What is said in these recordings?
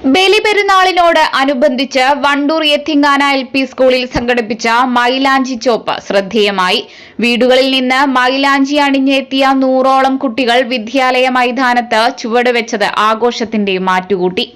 ബലിപെരുന്നാളിനോട് അനുബന്ധിച്ച് Wandoor യത്തിങ്ങാന L P സ്കൂളിൽ സംഘടിപ്പിച്ച മൈലാഞ്ചി ചോപ്പ് ശ്രദ്ധേയമായി. വീടുകളിൽ നിന്ന് മൈലാഞ്ചി അണിഞ്ഞെത്തിയ നൂറോളം കുട്ടികൾ വിദ്യാലയ മൈതാനത്ത് ചുവടുവെച്ചത് ആഘോഷത്തിന്റെ മാറ്റുകൂട്ടി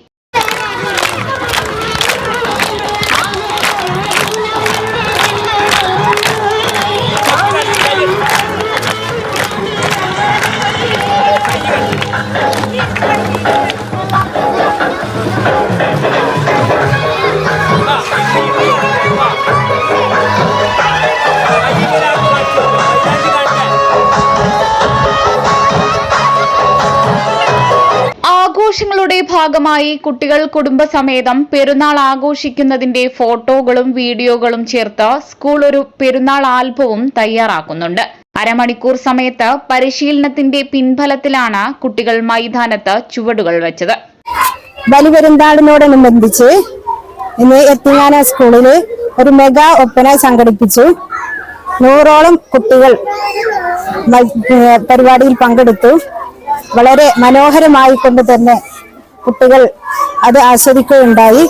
ആഘോഷങ്ങളുടെ ഭാഗമായി കുട്ടികൾ കുടുംബസമേതം പെരുന്നാൾ ആഘോഷിക്കുന്നതിന്റെ ഫോട്ടോകളും വീഡിയോകളും ചേർത്ത് സ്കൂൾ ഒരു പെരുന്നാൾ ആൽബവും തയ്യാറാക്കുന്നുണ്ട്. അരമണിക്കൂർ സമയത്ത് പരിശീലനത്തിന്റെ പിൻഫലത്തിലാണ് കുട്ടികൾ മൈതാനത്ത് ചുവടുകൾ വെച്ചത്. ബലിപെരുന്നാളിനോടനുബന്ധിച്ച് ഇന്ന് എത്തിങ്ങാന സ്കൂളിൽ ഒരു മെഗാ ഒപ്പന സംഘടിപ്പിച്ചു. നൂറോളം കുട്ടികൾ പരിപാടിയിൽ പങ്കെടുത്തു. വളരെ മനോഹരമായി കൊണ്ട് തന്നെ കുട്ടികൾ അത് ആസ്വദിക്കുകയുണ്ടായി.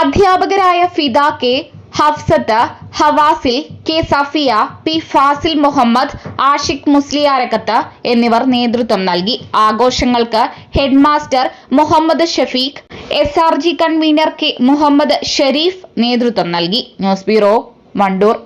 അധ്യാപകരായ Fida K Hafsath Havasil K Safiya P Fasil Muhammad Ashiq Musliyarakkath എന്നിവർ നേതൃത്വം നൽകി. ആഘോഷങ്ങൾക്ക് headmaster Muhammad Shafeeq S R G convener K Muhammad Sharif നേതൃത്വം നൽകി. News bureau Wandoor.